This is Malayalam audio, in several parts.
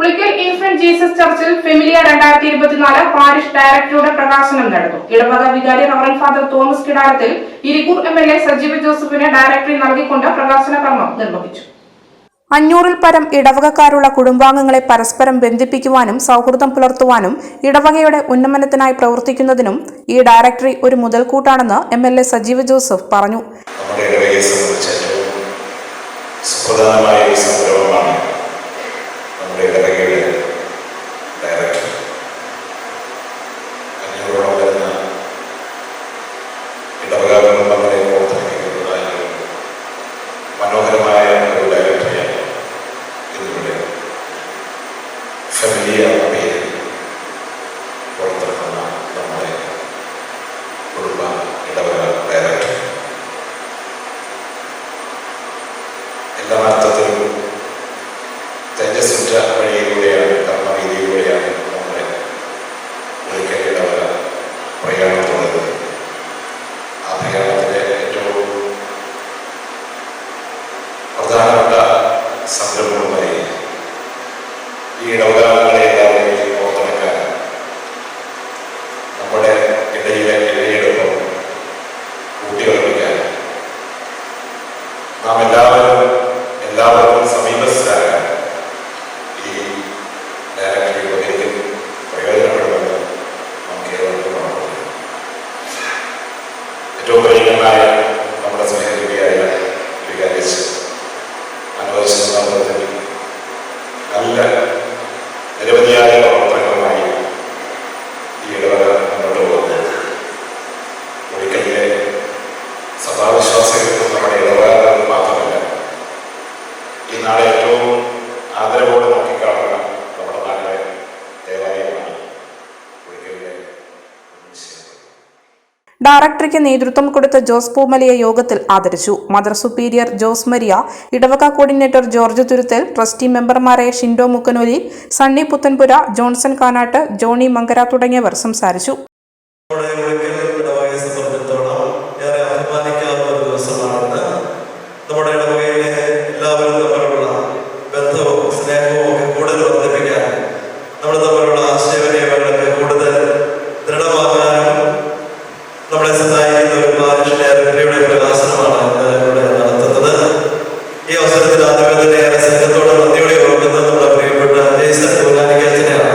പുളിക്കൽ ഇൻഫന്റ് ജീസസ് ചർച്ചിൽ ഫെമിലിയ രണ്ടായിരത്തി ഇരുപത്തിനാല് പാരിഷ് ഡയറക്ടറുടെ പ്രകാശനം നടന്നു. ഇടവക വികാരി reverend father Thomas Kidarathil Irikkur M L A Sajeev ജോസഫിന് ഡയറക്ടറി നൽകിക്കൊണ്ട് പ്രകാശന കർമ്മം നിർവഹിച്ചു. അഞ്ഞൂറിൽ പരം ഇടവകക്കാരുള്ള കുടുംബാംഗങ്ങളെ പരസ്പരം ബന്ധിപ്പിക്കുവാനും സൗഹൃദം പുലർത്തുവാനും ഇടവകയുടെ ഉന്നമനത്തിനായി പ്രവർത്തിക്കുന്നതിനും ഈ ഡയറക്ടറി ഒരു മുതൽക്കൂട്ടാണെന്ന് M L A Sajeev Joseph പറഞ്ഞു. എല്ലാ അർത്ഥത്തിലും തേജസ്സുറ്റ വഴിയിലൂടെയാണ് കർമ്മരീതിയിലൂടെയാണ് നമ്മുടെ ഒരിക്കലിടവ പ്രയാണം തുടരുന്നത് ആ പ്രയാണത്തിലെ ഏറ്റവും പ്രധാനപ്പെട്ട സംരംഭവുമായി ഈ ഇടവകാലങ്ങളെ ഏറ്റവും പരിചിതമായ നമ്മുടെ സ്നേഹജീവിയായ വികാരിച്ച് മനോജ് ഡയറക്ടറിക്ക് നേതൃത്വം കൊടുത്ത ജോസ് പൂമലയെ യോഗത്തിൽ ആദരിച്ചു. മദർ സുപ്പീരിയർ ജോസ് മരിയ ഇടവക കോർഡിനേറ്റർ ജോർജ് തുരുത്തൽ ട്രസ്റ്റി മെമ്പർമാരായ ഷിൻഡോ മുക്കനോലി സണ്ണി പുത്തൻപുര ജോൺസൺ കാനാട്ട് ജോണി മങ്കര തുടങ്ങിയവർ സംസാരിച്ചു. നമ്മളെ സഹായിക്കുന്ന ഒരു പ്രകാശനമാണ് ഞാൻ നടത്തുന്നത്. ഈ അവസരത്തിൽ ആദ്യമേ തന്നെ ഏറെ സ്നേഹത്തോടെ നന്ദിയോടെ ഓർക്കുന്നത് നമ്മുടെ പ്രിയപ്പെട്ട ജയ്സൺ ഗുലാനിക്കച്ചനെയാണ്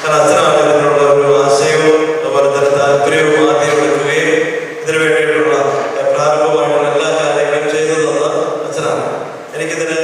കാരണം അച്ഛനാണ് ഇതിനുള്ള ഒരു ആശയവും അതുപോലെ തന്നെ താല്പര്യവും ആദ്യം എടുക്കുകയും ഇതിനു വേണ്ടിയിട്ടുള്ള പ്രാരംഭമായിട്ടുള്ള എല്ലാ കാര്യങ്ങളും ചെയ്തു തന്ന അച്ഛനാണ് എനിക്കിതിന്